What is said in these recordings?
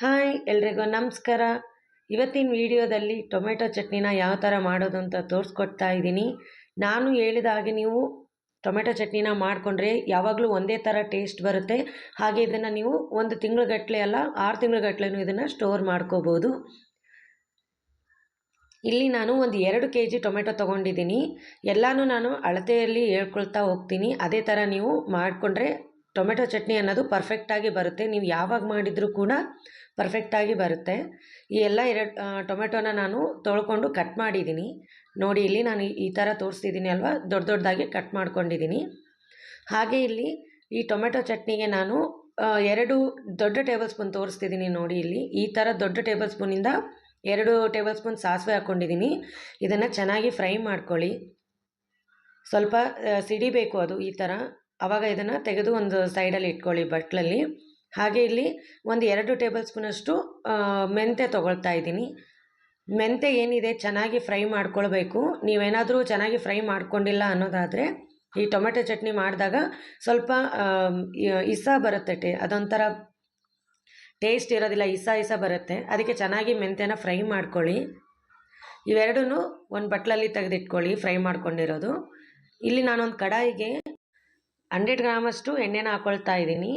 Hi ಎಲ್ರಿಗೂ ನಮಸ್ಕಾರ. ಇವತ್ತಿನ ವಿಡಿಯೋದಲ್ಲಿ ಟೊಮೆಟೊ ಚಟ್ನಿನ ಯಾವ ಥರ ಮಾಡೋದು ಅಂತ ತೋರಿಸ್ಕೊಡ್ತಾ ಇದ್ದೀನಿ. ನಾನು ಹೇಳಿದ ಹಾಗೆ ನೀವು ಟೊಮೆಟೊ ಚಟ್ನಿನ ಮಾಡಿಕೊಂಡ್ರೆ ಯಾವಾಗಲೂ ಒಂದೇ ಥರ ಟೇಸ್ಟ್ ಬರುತ್ತೆ. ಹಾಗೆ ಇದನ್ನು ನೀವು ಒಂದು ತಿಂಗಳುಗಟ್ಟಲೆ ಅಲ್ಲ, ಆರು ತಿಂಗಳುಗಟ್ಟಲೆನೂ ಇದನ್ನು ಸ್ಟೋರ್ ಮಾಡ್ಕೋಬೋದು. ಇಲ್ಲಿ ನಾನು ಒಂದು ಎರಡು ಕೆ ಜಿ ಟೊಮೆಟೊ ತೊಗೊಂಡಿದ್ದೀನಿ. ಎಲ್ಲನೂ ನಾನು ಅಳತೆಯಲ್ಲಿ ಹೇಳ್ಕೊಳ್ತಾ ಹೋಗ್ತೀನಿ. ಅದೇ ಥರ ನೀವು ಮಾಡಿಕೊಂಡ್ರೆ ಟೊಮೆಟೊ ಚಟ್ನಿ ಅನ್ನೋದು ಪರ್ಫೆಕ್ಟಾಗಿ ಬರುತ್ತೆ. ನೀವು ಯಾವಾಗ ಮಾಡಿದರೂ ಕೂಡ ಪರ್ಫೆಕ್ಟಾಗಿ ಬರುತ್ತೆ. ಈ ಎಲ್ಲ ಎರಡು ಟೊಮೆಟೊನ ನಾನು ತೊಳ್ಕೊಂಡು ಕಟ್ ಮಾಡಿದ್ದೀನಿ. ನೋಡಿ, ಇಲ್ಲಿ ನಾನು ಈ ಥರ ತೋರಿಸ್ತಿದ್ದೀನಿ ಅಲ್ವಾ? ದೊಡ್ಡ ದೊಡ್ಡದಾಗಿ ಕಟ್ ಮಾಡ್ಕೊಂಡಿದ್ದೀನಿ. ಹಾಗೆ ಇಲ್ಲಿ ಈ ಟೊಮೆಟೊ ಚಟ್ನಿಗೆ ನಾನು ಎರಡು ದೊಡ್ಡ ಟೇಬಲ್ ಸ್ಪೂನ್ ತೋರಿಸ್ತಿದ್ದೀನಿ ನೋಡಿ ಇಲ್ಲಿ. ಈ ಥರ ದೊಡ್ಡ ಟೇಬಲ್ ಸ್ಪೂನಿಂದ ಎರಡು ಟೇಬಲ್ ಸ್ಪೂನ್ ಸಾಸಿವೆ ಹಾಕ್ಕೊಂಡಿದ್ದೀನಿ ಇದನ್ನು ಚೆನ್ನಾಗಿ ಫ್ರೈ ಮಾಡ್ಕೊಳ್ಳಿ. ಸ್ವಲ್ಪ ಸಿಡಿಬೇಕು ಅದು ಈ ಥರ ಆವಾಗ ಇದನ್ನು ತೆಗೆದು ಒಂದು ಸೈಡಲ್ಲಿ ಇಟ್ಕೊಳ್ಳಿ ಬಟ್ಲಲ್ಲಿ. ಹಾಗೆ ಇಲ್ಲಿ ಒಂದು ಎರಡು ಟೇಬಲ್ ಸ್ಪೂನಷ್ಟು ಮೆಂತೆ ತೊಗೊಳ್ತಾ ಇದ್ದೀನಿ. ಮೆಂತೆ ಏನಿದೆ ಚೆನ್ನಾಗಿ ಫ್ರೈ ಮಾಡ್ಕೊಳ್ಬೇಕು. ನೀವೇನಾದರೂ ಚೆನ್ನಾಗಿ ಫ್ರೈ ಮಾಡ್ಕೊಂಡಿಲ್ಲ ಅನ್ನೋದಾದರೆ ಈ ಟೊಮೆಟೊ ಚಟ್ನಿ ಮಾಡಿದಾಗ ಸ್ವಲ್ಪ ಇಸ ಬರುತ್ತೆ ಟೇ, ಅದೊಂಥರ ಟೇಸ್ಟ್ ಇರೋದಿಲ್ಲ, ಇಸ ಇಸ ಬರುತ್ತೆ. ಅದಕ್ಕೆ ಚೆನ್ನಾಗಿ ಮೆಂತೆನ ಫ್ರೈ ಮಾಡ್ಕೊಳ್ಳಿ. ಇವೆರಡೂ ಒಂದು ಬಟ್ಲಲ್ಲಿ ತೆಗೆದಿಟ್ಕೊಳ್ಳಿ ಫ್ರೈ ಮಾಡ್ಕೊಂಡಿರೋದು. ಇಲ್ಲಿ ನಾನೊಂದು ಕಡಾಯಿಗೆ ಹಂಡ್ರೆಡ್ ಗ್ರಾಮಷ್ಟು ಎಣ್ಣೆನ ಹಾಕೊಳ್ತಾ ಇದ್ದೀನಿ.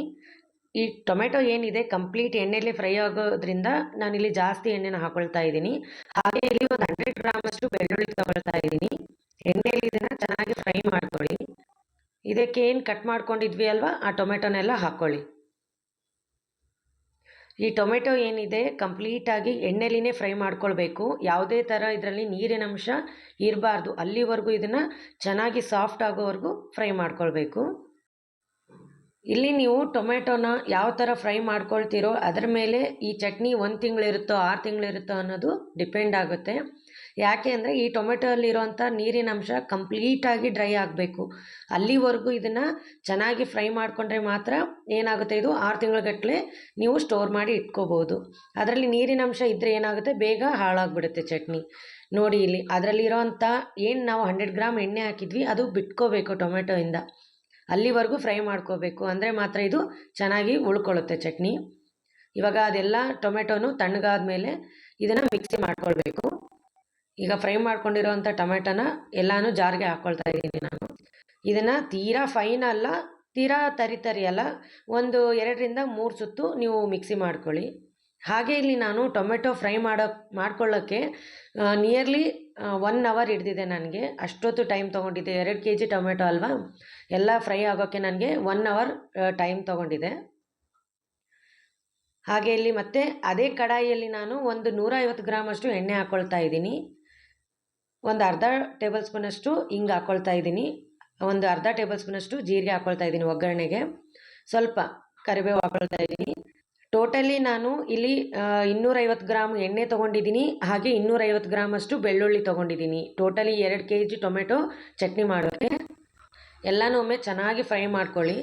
ಈ ಟೊಮೆಟೊ ಏನಿದೆ, ಕಂಪ್ಲೀಟ್ ಎಣ್ಣೆಯಲ್ಲಿ ಫ್ರೈ ಆಗೋದ್ರಿಂದ ನಾನಿಲ್ಲಿ ಜಾಸ್ತಿ ಎಣ್ಣೆನ ಹಾಕೊಳ್ತಾ ಇದ್ದೀನಿ. ಹಾಗೆ ಇಲ್ಲಿ ಒಂದು ಹಂಡ್ರೆಡ್ ಗ್ರಾಮಷ್ಟು ಬೆಳ್ಳುಳ್ಳಿ ತಗೊಳ್ತಾ ಇದ್ದೀನಿ. ಎಣ್ಣೆಯಲ್ಲಿ ಇದನ್ನು ಚೆನ್ನಾಗಿ ಫ್ರೈ ಮಾಡ್ಕೊಳ್ಳಿ. ಇದಕ್ಕೆ ಏನು ಕಟ್ ಮಾಡ್ಕೊಂಡಿದ್ವಿ ಅಲ್ವಾ, ಆ ಟೊಮೆಟೊನೆಲ್ಲ ಹಾಕ್ಕೊಳ್ಳಿ ಈ ಟೊಮೆಟೊ ಏನಿದೆ, ಕಂಪ್ಲೀಟಾಗಿ ಎಣ್ಣೆಲಿನೇ ಫ್ರೈ ಮಾಡ್ಕೊಳ್ಬೇಕು. ಯಾವುದೇ ಥರ ಇದರಲ್ಲಿ ನೀರಿನ ಅಂಶ ಇರಬಾರ್ದು. ಅಲ್ಲಿವರೆಗೂ ಇದನ್ನು ಚೆನ್ನಾಗಿ ಸಾಫ್ಟ್ ಆಗೋವರೆಗೂ ಫ್ರೈ ಮಾಡ್ಕೊಳ್ಬೇಕು. ಇಲ್ಲಿ ನೀವು ಟೊಮೆಟೊನ ಯಾವ ಥರ ಫ್ರೈ ಮಾಡ್ಕೊಳ್ತೀರೋ ಅದರ ಮೇಲೆ ಈ ಚಟ್ನಿ ಒಂದು ತಿಂಗಳಿರುತ್ತೋ ಆರು ತಿಂಗಳಿರುತ್ತೋ ಅನ್ನೋದು ಡಿಪೆಂಡ್ ಆಗುತ್ತೆ. ಯಾಕೆ ಅಂದರೆ ಈ ಟೊಮೆಟೊಲ್ಲಿರುವಂಥ ನೀರಿನ ಅಂಶ ಕಂಪ್ಲೀಟಾಗಿ ಡ್ರೈ ಆಗಬೇಕು. ಅಲ್ಲಿವರೆಗೂ ಇದನ್ನು ಚೆನ್ನಾಗಿ ಫ್ರೈ ಮಾಡಿಕೊಂಡ್ರೆ ಮಾತ್ರ ಏನಾಗುತ್ತೆ? ಇದು ಆರು ತಿಂಗಳಗಟ್ಟಲೆ ನೀವು ಸ್ಟೋರ್ ಮಾಡಿ ಇಟ್ಕೋಬೋದು. ಅದರಲ್ಲಿ ನೀರಿನ ಅಂಶ ಇದ್ದರೆ ಏನಾಗುತ್ತೆ? ಬೇಗ ಹಾಳಾಗ್ಬಿಡುತ್ತೆ ಚಟ್ನಿ. ನೋಡಿ ಇಲ್ಲಿ ಅದರಲ್ಲಿರೋವಂಥ ಏನು ನಾವು ಹಂಡ್ರೆಡ್ ಗ್ರಾಮ್ ಎಣ್ಣೆ ಹಾಕಿದ್ವಿ, ಅದು ಬಿಟ್ಕೋಬೇಕು ಟೊಮೆಟೊಯಿಂದ. ಅಲ್ಲಿವರೆಗೂ ಫ್ರೈ ಮಾಡ್ಕೋಬೇಕು. ಅಂದರೆ ಮಾತ್ರ ಇದು ಚೆನ್ನಾಗಿ ಉಳ್ಕೊಳ್ಳುತ್ತೆ ಚಟ್ನಿ. ಇವಾಗ ಅದೆಲ್ಲ ಟೊಮೆಟೊನು ತಣ್ಣಗಾದ ಮೇಲೆ ಇದನ್ನು ಮಿಕ್ಸಿ ಮಾಡ್ಕೊಳ್ಬೇಕು. ಈಗ ಫ್ರೈ ಮಾಡ್ಕೊಂಡಿರೋವಂಥ ಟೊಮೆಟೊನ ಎಲ್ಲಾನು ಜಾರಿಗೆ ಹಾಕ್ಕೊಳ್ತಾ ಇದ್ದೀನಿ ನಾನು. ಇದನ್ನು ತೀರಾ ಫೈನ್ ಅಲ್ಲ, ತೀರಾ ತರಿ ಅಲ್ಲ, ಒಂದು ಎರಡರಿಂದ ಮೂರು ಸುತ್ತು ನೀವು ಮಿಕ್ಸಿ ಮಾಡ್ಕೊಳ್ಳಿ. ಹಾಗೆ ಇಲ್ಲಿ ನಾನು ಟೊಮೆಟೊ ಫ್ರೈ ಮಾಡೋ, ಮಾಡ್ಕೊಳ್ಳೋಕ್ಕೆ ನಿಯರ್ಲಿ ಒನ್ ಅವರ್ ಹಿಡ್ದಿದೆ ನನಗೆ. ಅಷ್ಟೊತ್ತು ಟೈಮ್ ತೊಗೊಂಡಿದ್ದೆ. ಎರಡು ಕೆ ಜಿ ಟೊಮೆಟೊ ಅಲ್ವಾ? ಎಲ್ಲ ಫ್ರೈ ಆಗೋಕ್ಕೆ ನನಗೆ ಒನ್ ಅವರ್ ಟೈಮ್ ತೊಗೊಂಡಿದೆ. ಹಾಗೆ ಇಲ್ಲಿ ಮತ್ತೆ ಅದೇ ಕಡಾಯಿಯಲ್ಲಿ ನಾನು ಒಂದು ನೂರೈವತ್ತು ಗ್ರಾಮಷ್ಟು ಎಣ್ಣೆ ಹಾಕ್ಕೊಳ್ತಾ ಇದ್ದೀನಿ. ಒಂದು ಅರ್ಧ ಟೇಬಲ್ ಸ್ಪೂನಷ್ಟು ಹಿಂಗೆ ಹಾಕ್ಕೊಳ್ತಾ ಇದ್ದೀನಿ. ಒಂದು ಅರ್ಧ ಟೇಬಲ್ ಸ್ಪೂನಷ್ಟು ಜೀರಿಗೆ ಹಾಕ್ಕೊಳ್ತಾ ಇದ್ದೀನಿ ಒಗ್ಗರಣೆಗೆ. ಸ್ವಲ್ಪ ಕರಿಬೇವು ಹಾಕ್ಕೊಳ್ತಾ ಇದ್ದೀನಿ. ಟೋಟಲಿ ನಾನು ಇಲ್ಲಿ ಇನ್ನೂರೈವತ್ತು ಗ್ರಾಮ್ ಎಣ್ಣೆ ತೊಗೊಂಡಿದ್ದೀನಿ, ಹಾಗೆ ಇನ್ನೂರೈವತ್ತು ಗ್ರಾಮಷ್ಟು ಬೆಳ್ಳುಳ್ಳಿ ತೊಗೊಂಡಿದ್ದೀನಿ. ಟೋಟಲಿ ಎರಡು ಕೆ ಜಿ ಟೊಮೆಟೊ ಚಟ್ನಿ ಮಾಡೋಕ್ಕೆ. ಎಲ್ಲನೂ ಒಮ್ಮೆ ಚೆನ್ನಾಗಿ ಫ್ರೈ ಮಾಡ್ಕೊಳ್ಳಿ.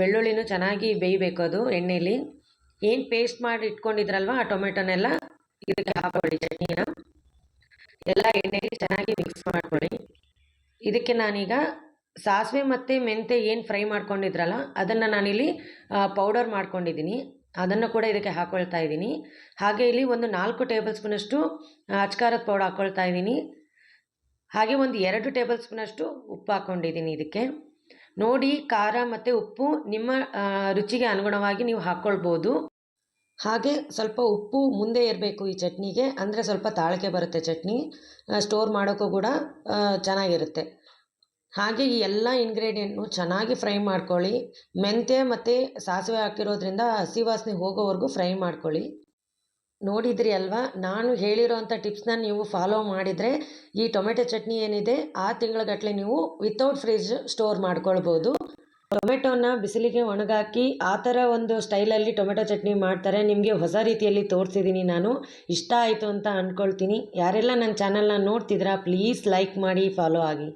ಬೆಳ್ಳುಳ್ಳಿನೂ ಚೆನ್ನಾಗಿ ಬೇಯಬೇಕು ಅದು ಎಣ್ಣೆಯಲ್ಲಿ ಏನು ಪೇಸ್ಟ್ ಮಾಡಿ ಇಟ್ಕೊಂಡಿದ್ರಲ್ವ, ಆ ಟೊಮೆಟೊನೆಲ್ಲ ಇದಕ್ಕೆ ಹಾಕೊಳ್ಳಿ ಚಟ್ನಿನ. ಎಲ್ಲ ಎಣ್ಣೆಗೆ ಚೆನ್ನಾಗಿ ಮಿಕ್ಸ್ ಮಾಡ್ಕೊಳ್ಳಿ. ಇದಕ್ಕೆ ನಾನೀಗ ಸಾಸಿವೆ ಮತ್ತು ಮೆಂತೆ ಏನು ಫ್ರೈ ಮಾಡ್ಕೊಂಡಿದ್ರಲ್ಲ, ಅದನ್ನು ನಾನಿಲ್ಲಿ ಪೌಡರ್ ಮಾಡ್ಕೊಂಡಿದ್ದೀನಿ. ಅದನ್ನು ಕೂಡ ಇದಕ್ಕೆ ಹಾಕ್ಕೊಳ್ತಾ ಇದ್ದೀನಿ. ಹಾಗೆ ಇಲ್ಲಿ ಒಂದು ನಾಲ್ಕು ಟೇಬಲ್ ಸ್ಪೂನಷ್ಟು ಅಚ್ಕಾರದ ಪೌಡರ್ ಹಾಕ್ಕೊಳ್ತಾ ಇದ್ದೀನಿ. ಹಾಗೆ ಒಂದು ಎರಡು ಟೇಬಲ್ ಸ್ಪೂನಷ್ಟು ಉಪ್ಪು ಹಾಕ್ಕೊಂಡಿದ್ದೀನಿ ಇದಕ್ಕೆ. ನೋಡಿ, ಖಾರ ಮತ್ತು ಉಪ್ಪು ನಿಮ್ಮ ರುಚಿಗೆ ಅನುಗುಣವಾಗಿ ನೀವು ಹಾಕ್ಕೊಳ್ಬೋದು ಹಾಗೆ ಸ್ವಲ್ಪ ಉಪ್ಪು ಮುಂದೆ ಇರಬೇಕು ಈ ಚಟ್ನಿಗೆ, ಅಂದರೆ ಸ್ವಲ್ಪ ತಾಳಿಕೆ ಬರುತ್ತೆ ಚಟ್ನಿ. ಸ್ಟೋರ್ ಮಾಡೋಕ್ಕೂ ಕೂಡ ಚೆನ್ನಾಗಿರುತ್ತೆ. ಹಾಗೆ ಈ ಎಲ್ಲ ಇಂಗ್ರೀಡಿಯೆಂಟ್ನು ಚೆನ್ನಾಗಿ ಫ್ರೈ ಮಾಡ್ಕೊಳ್ಳಿ. ಮೆಂತ್ಯ ಮತ್ತು ಸಾಸಿವೆ ಹಾಕಿರೋದ್ರಿಂದ ಹಸಿ ವಾಸನೆ ಹೋಗೋವರೆಗೂ ಫ್ರೈ ಮಾಡ್ಕೊಳ್ಳಿ. ನೋಡಿದ್ರಿ ಅಲ್ವಾ? ನಾನು ಹೇಳಿರೋವಂಥ ಟಿಪ್ಸ್ನ ನೀವು ಫಾಲೋ ಮಾಡಿದರೆ ಈ ಟೊಮೆಟೊ ಚಟ್ನಿ ಏನಿದೆ ಆ ತಿಂಗಳಗಟ್ಟಲೆ ನೀವು ವಿತೌಟ್ ಫ್ರಿಜ್ ಸ್ಟೋರ್ ಮಾಡ್ಕೊಳ್ಬೋದು. ಟೊಮೆಟೊನ ಬಿಸಿಲಿಗೆ ಒಣಗಾಕಿ ಆ ಥರ ಒಂದು ಸ್ಟೈಲಲ್ಲಿ ಟೊಮೆಟೊ ಚಟ್ನಿ ಮಾಡ್ತಾರೆ. ನಿಮಗೆ ಹೊಸ ರೀತಿಯಲ್ಲಿ ತೋರಿಸಿದ್ದೀನಿ ನಾನು. ಇಷ್ಟ ಆಯಿತು ಅಂತ ಅಂದ್ಕೊಳ್ತೀನಿ ಯಾರೆಲ್ಲ ನನ್ನ ಚಾನಲ್ನ ನೋಡ್ತಿದ್ದೀರಾ ಪ್ಲೀಸ್ ಲೈಕ್ ಮಾಡಿ ಫಾಲೋ ಆಗಿ.